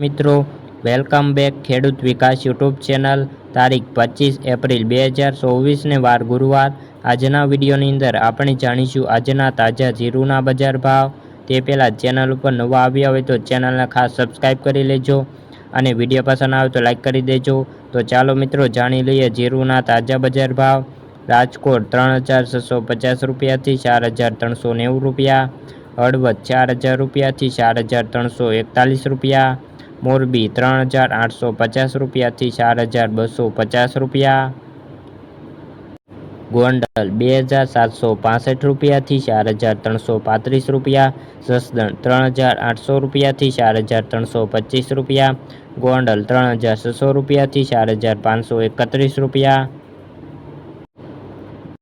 મિત્રો welcome back ખેડૂત વિકાસ YouTube channel, તારીખ પચીસ એપ્રિલ બે હજાર ચોવીસને વાર ગુરુવાર. આજના વિડીયોની અંદર આપણે જાણીશું આજના તાજા જીરુના બજાર ભાવ. તે પહેલાં ચેનલ ઉપર નવા આવ્યા હોય તો ચેનલને ખાસ સબસ્ક્રાઈબ કરી લેજો અને વીડિયો પસંદ આવે તો લાઈક કરી દેજો. તો ચાલો મિત્રો, જાણી લઈએ જીરુના તાજા બજાર ભાવ. રાજકોટ ત્રણ હજાર છસો પચાસ રૂપિયાથી ચાર હજાર ત્રણસો નેવું રૂપિયા. હળવદ ચાર હજાર રૂપિયાથી ચાર હજાર ત્રણસો એકતાલીસ રૂપિયા. મોરબી ત્રણ હજાર આઠસો પચાસ રૂપિયાથી ચાર હજાર બસો પચાસ રૂપિયા ગોંડલ બે હજાર સાતસો પાસઠ રૂપિયાથી ચાર હજાર ત્રણસો પાંત્રીસ રૂપિયા જસદણ ત્રણ હજાર આઠસો રૂપિયાથી ચાર હજાર ત્રણસો પચીસ રૂપિયા ગોંડલ ત્રણ હજાર છસો રૂપિયાથી ચાર હજાર પાંચસો એકત્રીસ રૂપિયા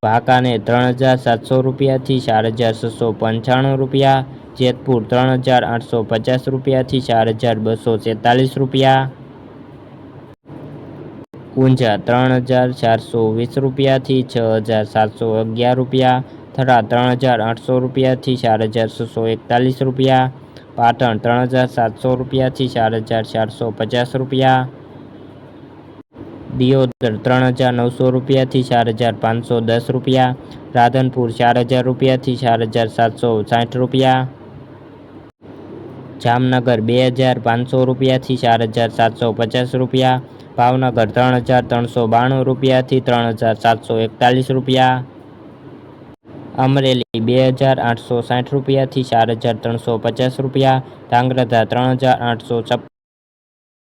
વાંકાને ત્રણ હજાર સાતસો રૂપિયાથી ચાર હજાર છસો પંચાણું રૂપિયા જેતપુર ત્રણ હજાર આઠસો પચાસ રૂપિયાથી ચાર હજાર બસો છેતાલીસ રૂપિયા ઊંઝા ત્રણ હજાર ચારસો વીસ રૂપિયાથી છ હજાર સાતસો અગિયાર રૂપિયા થરા ત્રણ હજાર આઠસો રૂપિયાથી ચાર હજાર છસો એકતાલીસ રૂપિયા પાટણ ત્રણ હજાર સાતસો રૂપિયાથી ચાર હજાર ચારસો પચાસ રૂપિયા દિયોદર ત્રણ હજાર નવસો રૂપિયાથી ચાર હજાર પાંચસો દસ રૂપિયા રાધનપુર ચાર હજાર રૂપિયાથી ચાર હજાર સાતસો સાઠ રૂપિયા જામનગર બે હજાર પાંચસો રૂપિયાથી ચાર હજાર સાતસો પચાસ રૂપિયા ભાવનગર ત્રણ હજાર ત્રણસો બાણું રૂપિયાથી ત્રણ હજાર સાતસો એકતાલીસ રૂપિયા અમરેલી બે હજાર આઠસો સાઠ રૂપિયાથી ચાર હજાર ત્રણસો પચાસ રૂપિયા ધાંગ્રધા ત્રણ હજાર આઠસો છપ્પન